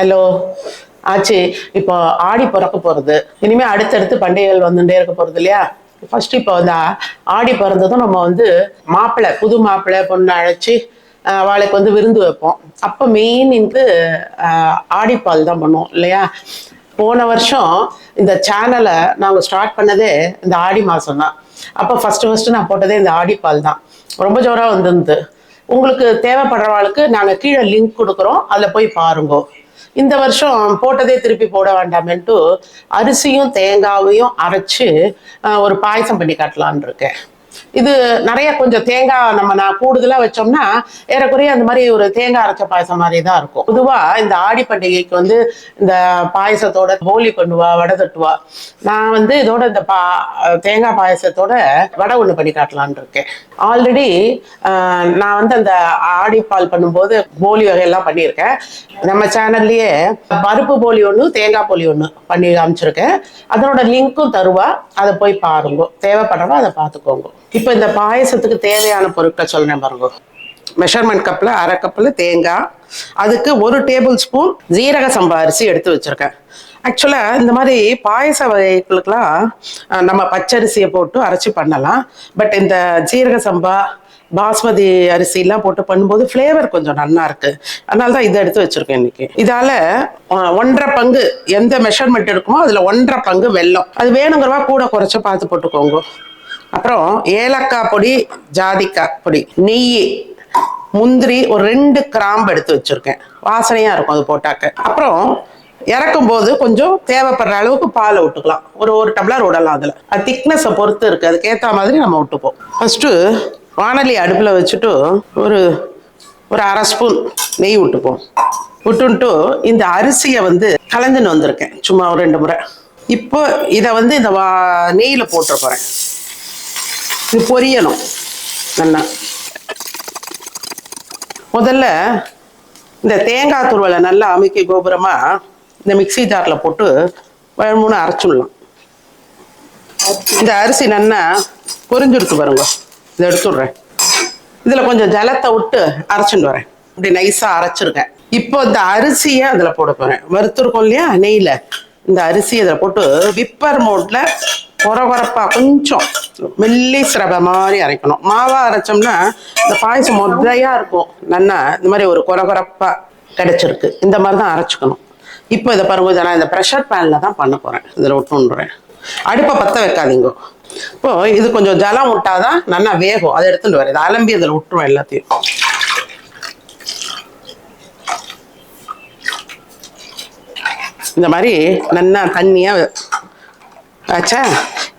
Hello ஆச்சு இப்போ ஆடி பிறக்க போகிறது இனிமே அடுத்தடுத்து பண்டிகைகள் வந்துட்டே இருக்க போகிறது இல்லையா? ஃபர்ஸ்ட் இப்போ வந்து ஆடி பிறந்ததும் நம்ம வந்து மாப்பிள்ளை புது மாப்பிள்ளை பொண்ணு அழைச்சி அவளுக்கு வந்து விருந்து வைப்போம். அப்போ மெயின் இங்கு ஆடிப்பால் தான் பண்ணுவோம் இல்லையா? போன வருஷம் இந்த சேனலை நாங்கள் ஸ்டார்ட் பண்ணதே இந்த ஆடி மாதம் தான். அப்போ ஃபர்ஸ்ட் ஃபஸ்ட்டு நான் போட்டதே இந்த ஆடிப்பால் தான். ரொம்ப ஜோராக வந்திருந்து. உங்களுக்கு தேவைப்படுறவாளுக்கு நாங்கள் கீழே லிங்க் கொடுக்குறோம். அதில் போய் பாருங்க. இந்த வருஷம் போட்டதே திருப்பி போட வேண்டாமேன்ட்டு அரிசியும் தேங்காவையும் அரைச்சு ஆஹ், ஒரு பாயசம் பண்ணி காட்டலான் இருக்கேன். இது நிறைய கொஞ்சம் தேங்காய் நம்ம நான் கூடுதலா வச்சோம்னா ஏறக்குறைய அந்த மாதிரி ஒரு தேங்காய் அரைச்ச பாயசம் மாதிரி தான் இருக்கும். பொதுவாக இந்த ஆடி பண்டிகைக்கு வந்து இந்த பாயசத்தோட போலி பண்ணுவா வடை தட்டுவா. நான் வந்து இதோட இந்த பா தேங்காய் பாயசத்தோட வடை ஒன்று பண்ணி காட்டலான் இருக்கேன். ஆல்ரெடி நான் வந்து அந்த ஆடி பால் பண்ணும்போது போலி வகையெல்லாம் பண்ணியிருக்கேன். நம்ம சேனல்லையே பருப்பு போலி ஒன்று தேங்காய் போலி ஒன்று பண்ணி காமிச்சிருக்கேன். அதனோட லிங்க்கும் தருவா. அதை போய் பாருங்க. தேவைப்படுறவா அதை பார்த்துக்கோங்க. இப்போ இந்த பாயசத்துக்கு தேவையான பொருட்களை சொல்றேன் பாருங்க. மெஷர்மெண்ட் கப்பில் அரை கப்பில் தேங்காய் அதுக்கு ஒரு டேபிள் ஸ்பூன் ஜீரக சம்பா அரிசி எடுத்து வச்சிருக்கேன். ஆக்சுவலாக இந்த மாதிரி பாயச வகைகளுக்கெல்லாம் நம்ம பச்சரிசியை போட்டு அரைச்சி பண்ணலாம். பட் இந்த ஜீரக சம்பா பாஸ்மதி அரிசிலாம் போட்டு பண்ணும்போது ஃப்ளேவர் கொஞ்சம் நல்லா இருக்கு. அதனால தான் இதை எடுத்து வச்சுருக்கேன் இன்னைக்கு. இதால ஒன்றரை பங்கு எந்த மெஷர்மெண்ட் இருக்குமோ அதில் ஒன்றரை பங்கு வெல்லம். அது வேணுங்கிறவா கூட குறைச்ச பார்த்து போட்டுக்கோங்க. அப்புறம் ஏலக்காய் பொடி ஜாதிக்காய் பொடி நெய் முந்திரி ஒரு ரெண்டு கிராம்பு எடுத்து வச்சுருக்கேன். வாசனையாக இருக்கும் அது போட்டாக்க. அப்புறம் இறக்கும் போது கொஞ்சம் தேவைப்படுற அளவுக்கு பாலை விட்டுக்கலாம் ஒரு ஒரு டம்ளர் விடலாம் அதில். அது திக்னஸை பொறுத்து இருக்குது அதுக்கேற்ற மாதிரி நம்ம விட்டுப்போம் ஃபஸ்ட்டு வானொலி அடுப்பில் வச்சுட்டு ஒரு ஒரு அரை ஸ்பூன் நெய் விட்டுப்போம் விட்டுன்ட்டு இந்த அரிசியை வந்து கலந்துன்னு வந்திருக்கேன். சும்மா ஒரு ரெண்டு முறை. இப்போ இதை வந்து இந்த வா நெய்யில் போட்டுற போகிறேன் இது பொரியணும். நல்லா. முதல்ல இந்த தேங்காய் துருவலை நல்லா அமுக்கி கோபுரமா இந்த மிக்ஸி ஜாரில் போட்டு ஒரு மூணு அரைச்சுடலாம். இந்த அரிசி நல்லா பொரிஞ்சுடுத்து பாருங்க. இதை எடுத்துடுறேன். இதில் கொஞ்சம் ஜலத்தை விட்டு அரைச்சிட்டு வரேன். இப்படி நைஸாக அரைச்சிருக்கேன். இப்போ இந்த அரிசியை அதில் போட போகிறேன் வறுத்துருக்கோம் இல்லையா? நெய்யில். இந்த அரிசியை இதில் போட்டு விப்பர் மோட்டில் கொரகொரப்பா கொஞ்சம் மெல்லி சிரவை மாதிரி அரைக்கணும். மாவா அரைச்சோம்னா இந்த பாயசம் மொத்தையாக இருக்கும். நல்லா இந்த மாதிரி ஒரு கொரகொரப்பா கிடைச்சிருக்கு. இந்த மாதிரி தான் அரைச்சிக்கணும். இப்போ இதை பாருங்க நான் இந்த ப்ரெஷர் பேனில் தான் பண்ண போகிறேன் இதில் விட்டுன்றேன் அடுப்பை பற்ற வைக்காதீங்க. இப்போ இது கொஞ்சம் ஜலம் விட்டாதான் நல்லா வேகும். அதை எடுத்துட்டு வரேன். இதை அலம்பி அதில் விட்டுருவேன் எல்லாத்தையும். இந்த மாதிரி நல்லா தண்ணியா ஆச்சா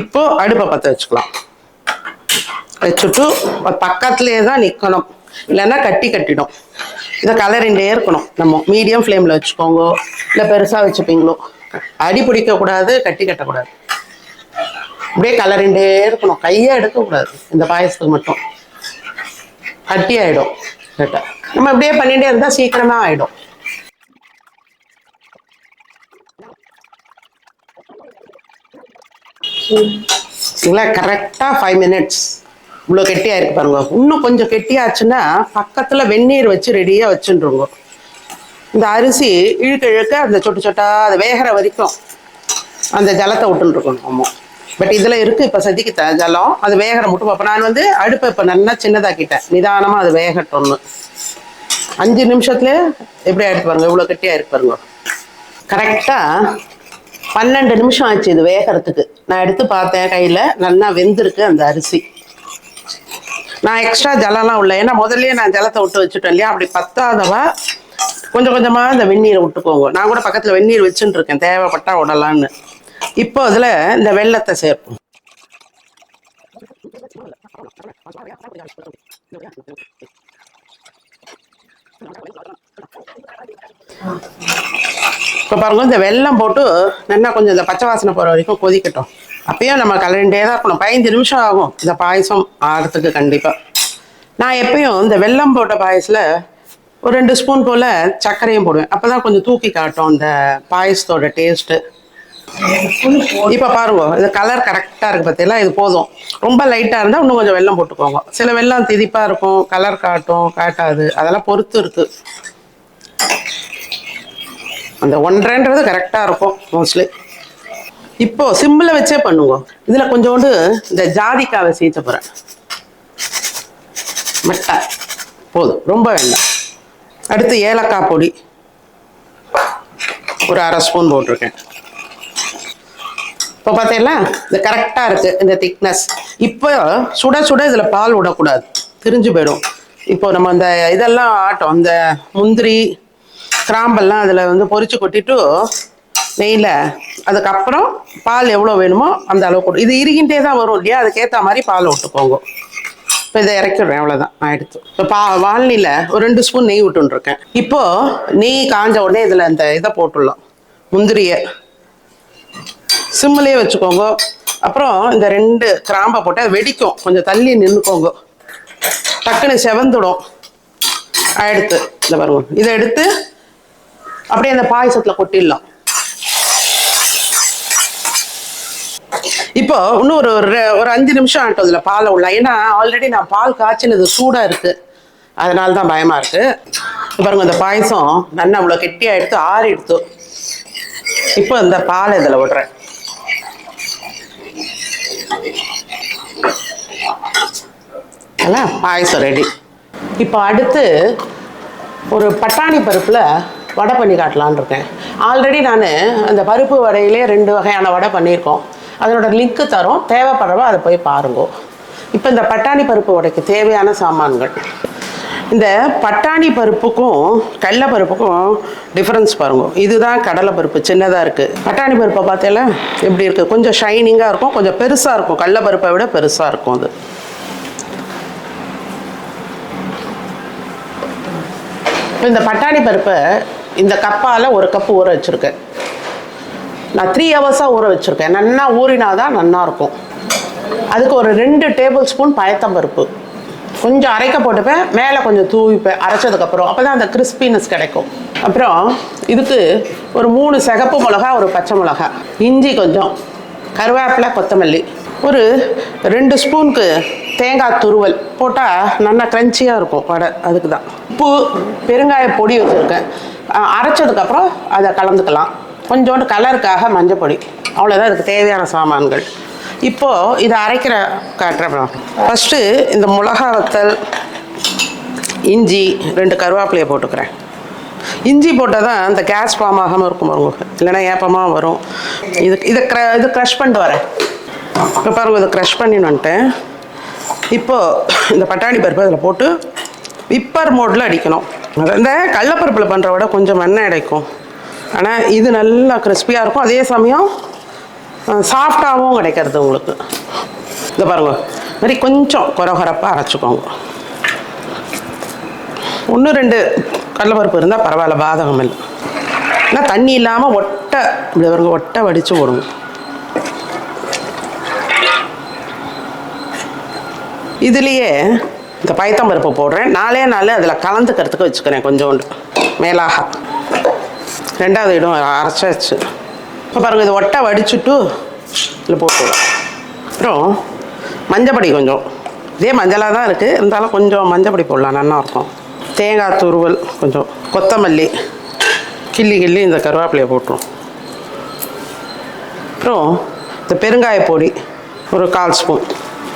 இப்போ அடுப்பை பற்ற வச்சுக்கலாம். வச்சுட்டு பக்கத்துலேயே தான் நிற்கணும் இல்லைன்னா கட்டி கட்டிடும். இதை கலரிண்டே இருக்கணும். நம்ம மீடியம் ஃப்ளேமில் வச்சுக்கோங்க இல்லை பெருசாக வச்சுப்பீங்களோ. அடி பிடிக்கக்கூடாது கட்டி கட்டக்கூடாது. அப்படியே கலரிண்டே இருக்கணும். கையை எடுக்கக்கூடாது. இந்த பாயசத்துக்கு மட்டும். கட்டி ஆயிடும். கேட்டா நம்ம அப்படியே பண்ணிட்டே இருந்தால் சீக்கிரமா ஆயிடும். இல்லை கரெக்டாக ஃபைவ் மினிட்ஸ் இவ்வளோ கெட்டியாக இருக்கு பாருங்க. இன்னும் கொஞ்சம் கெட்டியாச்சுன்னா பக்கத்தில் வெந்நீர் வச்சு ரெடியாக வச்சுருங்க. இந்த அரிசி இழுக்க இழுக்க அந்த சொட்டு சொட்டா அது வேகிற வரைக்கும் அந்த ஜலத்தை விட்டுருக்கணும். இருக்கணும் பட் இதில் இருக்குது இப்போ சதிக்கு த ஜலம். அது வேகிற மட்டும். அப்போ நான் வந்து அடுப்பை இப்போ நல்லா சின்னதாக்கிட்டேன். நிதானமாக அது வேகட்டும்னு. அஞ்சு நிமிஷத்துல எப்படி ஆயிடுச்சு பாருங்க? இவ்வளோ கெட்டியாக இருக்கு பாருங்க. கரெக்டாக பன்னெண்டு நிமிஷம் ஆச்சு இது வேகறதுக்கு. நான் எடுத்து பார்த்தேன் கையில். நல்லா வெந்திருக்கு அந்த அரிசி. நான் எக்ஸ்ட்ரா ஜலம்லாம் உள்ள ஏன்னா முதல்லயே நான் ஜலத்தை விட்டு வச்சுட்டேன் இல்லையா? அப்படி பத்தாதவா கொஞ்சம் கொஞ்சமாக இந்த வெந்நீரை விட்டுக்கோங்க. நான் கூட பக்கத்தில் வெந்நீர் வச்சுட்டு இருக்கேன் தேவைப்பட்டா விடலான்னு இப்போ அதில் இந்த வெள்ளத்தை சேர்ப்போம். இப்போ பாருங்க இந்த வெல்லம் போட்டு நல்லா கொஞ்சம் இந்த பச்சை வாசனை போகிற வரைக்கும் கொதிக்கட்டும். அப்பயும் நம்ம கலண்டே தான் இருக்கணும். பதினஞ்சு நிமிஷம் ஆகும். இந்த பாயசம் ஆகிறதுக்கு கண்டிப்பாக நான் எப்பயும் இந்த வெல்லம் போட்ட பாயசில் ஒரு ரெண்டு ஸ்பூன் போல் சர்க்கரையும் போடுவேன். அப்போ தான் கொஞ்சம் தூக்கி காட்டும் இந்த பாயசத்தோட டேஸ்ட்டு இப்போ பாருங்க இது கலர் கரெக்டாக இருக்குது பார்த்தீங்களா இது போதும். ரொம்ப லைட்டாக இருந்தால் இன்னும் கொஞ்சம் வெள்ளம் போட்டுக்கோங்க. சில வெள்ளம் திதிப்பாக இருக்கும் கலர் காட்டும் காட்டாது. அதெல்லாம் பொறுத்து இருக்குது அந்த ஒன்றரைன்றது கரெக்டாக இருக்கும் மோஸ்ட்லி இப்போ சிம்மில் வச்சே பண்ணுங்க. இதில் கொஞ்சோண்டு இந்த ஜாதிக்காவை சேர்த்த போகிறேன் மெட்டை. போதும் ரொம்ப வேண்டாம். அடுத்து ஏலக்காய் பொடி. ஒரு அரை ஸ்பூன் போட்டிருக்கேன். இப்போ பார்த்தீங்களா? இது கரெக்டாக இருக்குது இந்த திக்னஸ் இப்போ சுட சுட இதில் பால் விடக்கூடாது. திரிஞ்சு போயிடும். இப்போ நம்ம அந்த இதெல்லாம் ஆட்டோம் அந்த முந்திரி கிராம்பெல்லாம் அதில் வந்து பொறிச்சு கொட்டிட்டு நெய்யில் அதுக்கப்புறம் பால் எவ்வளோ வேணுமோ அந்த அளவு கொடு. இது இறுகின்றே தான் வரும் இல்லையா? அதுக்கேற்ற மாதிரி பால் விட்டுக்கோங்க. இப்போ இதை இறக்கிடுறேன் அவ்வளோதான் நான் எடுத்து. இப்போ பா வால்னியில் ஒரு ரெண்டு ஸ்பூன் நெய் விட்டுருக்கேன் இப்போது நெய் காஞ்ச உடனே இதில் இந்த இதை போட்டுடலாம். முந்திரியை. சிம்மிலே வச்சுக்கோங்க. அப்புறம் இந்த ரெண்டு கிராம்பை போட்டு அது வெடிக்கும். கொஞ்சம் தள்ளி நின்றுக்கோங்க டக்குன்னு செவந்துடும். எடுத்து. இந்த வருவோம் இதை எடுத்து அப்படியே அந்த பாயசத்தில் கொட்டிடலாம். இப்போ இன்னும் ஒரு ஒரு ஒரு அஞ்சு நிமிஷம் ஆகட்டும் இதில் பாலை உள்ள. ஏன்னா ஆல்ரெடி நான் பால் காய்ச்சினது சூடாக இருக்குது அதனால தான் பயமாக இருக்குது பாருங்கள் பாருங்க இந்த பாயசம் நல்லா அவ்வளோ கெட்டியாக எடுத்து ஆறி எடுத்து. இப்போ இந்த பால் இதில் விடுறேன். பாயசம் ரெடி இப்போ அடுத்து ஒரு பட்டாணி பருப்பில் வடை பண்ணி காட்டலான்னு இருக்கேன். ஆல்ரெடி நான் அந்த பருப்பு வடையிலே ரெண்டு வகையான வடை பண்ணியிருக்கோம். அதனோட லிங்க்கு தரோம். தேவைப்படுறவோ அதை போய் பாருங்க. இப்போ இந்த பட்டாணி பருப்பு வடைக்கு தேவையான சாமான்கள். இந்த பட்டாணி பருப்புக்கும் கடலை பருப்புக்கும் டிஃப்ரென்ஸ் பாருங்க. இதுதான் கடலை பருப்பு சின்னதாக இருக்குது பட்டாணி பருப்பை பார்த்தேல எப்படி இருக்குது கொஞ்சம் ஷைனிங்காக இருக்கும் கொஞ்சம் பெருசாக இருக்கும். கடலை பருப்பை விட பெருசாக இருக்கும் அது. இப்போ இந்த பட்டாணி பருப்பை இந்த கப்பால் ஒரு கப்பு ஊற வச்சுருக்கேன். நான் த்ரீ ஹவர்ஸாக ஊற வச்சுருக்கேன். நன்னா ஊறினா தான் நல்லாயிருக்கும் அதுக்கு ஒரு ரெண்டு டேபிள் ஸ்பூன் பயத்தம்பருப்பு. கொஞ்சம் அரைக்க போட்டுப்பேன். மேலே கொஞ்சம் தூவிப்பேன். அரைச்சதுக்கப்புறம் அப்போ தான் அந்த கிறிஸ்பினஸ் கிடைக்கும். அப்புறம் இதுக்கு ஒரு மூணு சிகப்பு மிளகா ஒரு பச்சை மிளகா இஞ்சி கொஞ்சம் கருவேப்பிலை கொத்தமல்லி. ஒரு ரெண்டு ஸ்பூனுக்கு தேங்காய் துருவல் போட்டால் நல்லா க்ரன்ச்சியாக இருக்கும் வடை. அதுக்கு தான் உப்பு பெருங்காய பொடி வச்சுருக்கேன். அரைச்சதுக்கப்புறம் அதை கலந்துக்கலாம். கொஞ்சோண்டு கலருக்காக மஞ்சள் பொடி. அவ்வளோதான் இதுக்கு தேவையான சாமான்கள். இப்போது இதை அரைக்கிற காட்டுறேன் ஃபஸ்ட்டு இந்த மிளகா வத்தல் இஞ்சி ரெண்டு கருவேப்பிலையை போட்டுக்கிறேன். இஞ்சி போட்டால் தான் இந்த கேஸ் ஃபார்ம் ஆகாமல் இருக்கும் பாருங்க. இல்லைன்னா ஏப்பமாக வரும். இது இதை க்ர இது க்ரஷ் பண்ணிட்டு வரேன். இப்போ பாருங்க இதை க்ரஷ் பண்ணின்னு வந்துட்டேன். இப்போது இந்த பட்டாணி பருப்பு அதில் போட்டு விப்பர் மோடில் அடிக்கணும். இந்த கடலப்பருப்பில் பண்ணுற விட கொஞ்சம் எண்ணெய் கிடைக்கும் ஆனால் இது நல்லா கிறிஸ்பியாக இருக்கும். அதே சமயம் சாஃப்டாகவும் கிடைக்கிறது உங்களுக்கு. இந்த பாருங்க. மாதிரி கொஞ்சம் குறகுறப்பாக அரைச்சிக்கோங்க. ஒன்று ரெண்டு கடலைப்பருப்பு இருந்தால் பரவாயில்ல பாதகம் இல்லை. ஆனால் தண்ணி இல்லாமல் ஒட்டை இப்படி பாருங்க ஒட்டை வடித்து போடுங்க. இதுலேயே இந்த பயத்தம்பருப்பு போடுறேன். நாலே நாள் அதில் கலந்துக்கிறதுக்கு வச்சுக்கிறேன் கொஞ்சோண்டு. மேலாக. ரெண்டாவது இடம் அரைச்சாச்சு. இப்போ பாருங்கள் இது ஒட்டை வடிச்சுட்டு இதில் போட்டு அப்புறம் மஞ்சப்பொடி கொஞ்சம். இதே மஞ்சளாக தான் இருக்குது இருந்தாலும் கொஞ்சம் மஞ்சப்பொடி போடலாம். நல்லா இருக்கும். தேங்காய் துருவல் கொஞ்சம். கொத்தமல்லி கிள்ளி கிள்ளி இந்த கருவேப்பிலையை போட்டுரும். அப்புறம் இந்த பெருங்காய பொடி ஒரு கால் ஸ்பூன்.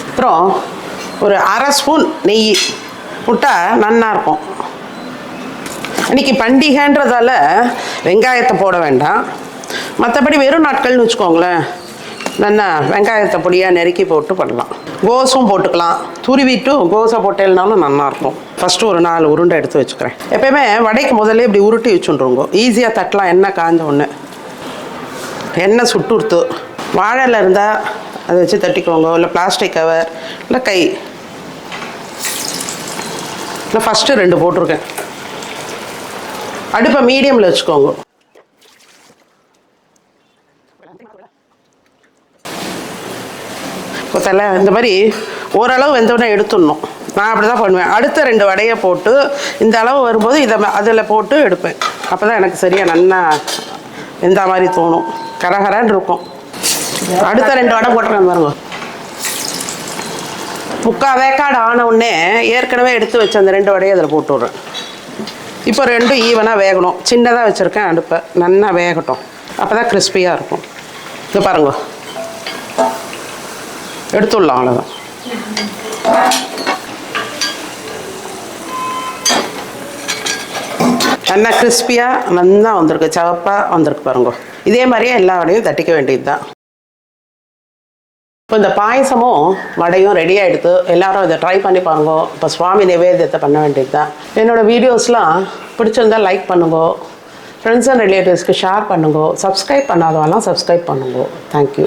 அப்புறம் ஒரு அரை ஸ்பூன் நெய் விட்டால் நல்லா இருக்கும். இன்றைக்கி பண்டிகைன்றதால வெங்காயத்தை போட வேண்டாம். மற்றபடி வெறும் நாட்கள்னு வச்சுக்கோங்களேன். நல்லா வெங்காயத்தை பொடியாக நெருக்கி போட்டு பண்ணலாம். கோஸும் போட்டுக்கலாம். துருவிட்டு கோஸை போட்டேல்னாலும் நல்லாயிருக்கும் ஃபஸ்ட்டு ஒரு நாலு உருண்டை எடுத்து வச்சுக்கிறேன். எப்போயுமே வடைக்கு முதல்ல இப்படி உருட்டி வச்சுருங்க ஈஸியாக தட்டலாம். எண்ணெய் காஞ்ச ஒன்று எண்ணெய் சுட்டுடுத்து வாழையில் இருந்தால் அதை வச்சு தட்டிக்கோங்க இல்லை பிளாஸ்டிக் கவர் இல்லை கை. இல்லை ஃபஸ்ட்டு ரெண்டு போட்டிருக்கேன். அடுப்பை மீடியமில் வச்சுக்கோங்க. கொத்தல இந்த மாதிரி ஓரளவு வெந்தவுடனே எடுத்துடணும். நான் அப்படி தான் பண்ணுவேன். அடுத்த ரெண்டு வடையை போட்டு இந்த அளவு வரும்போது இதை அதில் போட்டு எடுப்பேன். அப்போ தான் எனக்கு சரியாக நல்லா வெந்த மாதிரி தோணும். கரகரன்னு இருக்கும். அடுத்த ரெண்டு வடை போட்டுறேன் பாருங்க. முக்கா வேக்காடு ஆன உடனே ஏற்கனவே எடுத்து வச்ச அந்த ரெண்டு வடையை அதில் போட்டு விட்றேன் இப்போ ரெண்டும் ஈவனாக வேகணும். சின்னதாக வச்சுருக்கேன் அடுப்பை நல்லா வேகட்டும். அப்போ தான் கிறிஸ்பியாக இருக்கும். இது பாருங்க. எடுத்துடலாம் அவ்வளோதான் நல்லா கிறிஸ்பியாக நல்லா வந்திருக்கு. சிவப்பாக வந்திருக்கு பாருங்க. இதே மாதிரியே எல்லா வடையும் தட்டிக்க வேண்டியது தான் இப்போ இந்த பாயசமும் வடையும் ரெடி ஆகிடுது எல்லாரும் இதை ட்ரை பண்ணி பாருங்க. இப்போ சுவாமி நிவேதியத்தை பண்ண வேண்டியது தான் என்னோடய வீடியோஸ்லாம் பிடிச்சிருந்தா லைக் பண்ணுங்க. ஃப்ரெண்ட்ஸ் அண்ட் ரிலேட்டிவ்ஸ்க்கு ஷேர் பண்ணுங்க. சப்ஸ்கிரைப் பண்ணாதவெல்லாம் சப்ஸ்கிரைப் பண்ணுங்க. Thank you